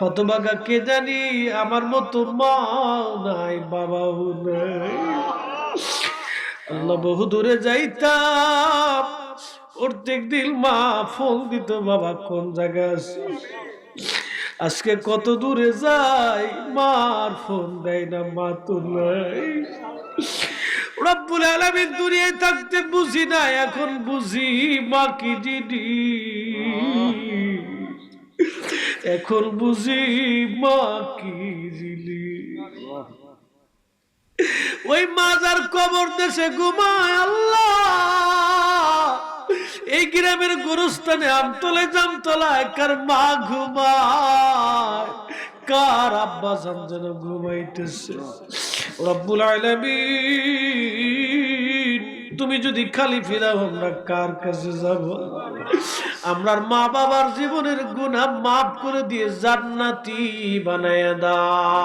হতবাগা কে জানি আমার মতো মা নাই, বাবাও নাই। আল্লাহ বহু দূরে যাইতাম, প্রত্যেক দিন মা ফোন দিত, বাবা, কোন জায়গায় আছে? আজকে কত দূরে যাই, মার ফোন দেয় না, মা তো নাই। রব্বুল আলামিন দুনিয়ায় থাকতে বুঝি না, এখন বুঝি মা কি জিনিস। এখন বুঝি মা কি জিনিস? ওই মাজার কবর দেশে ঘুমায় আল্লাহ। এই গ্রামের গুরুস্থানে আমতলে জামতলায় কার মা ঘুমায়? কার আব্বা জান যেন ঘুমাইতেছে? রব্বুল আলামিন তুমি যদি খালি ফিরাও, আমরা কার কাছে যাব? আমরার মা বাবার জীবনের গুণা মাফ করে দিয়ে জান্নাতি বানায় দাও।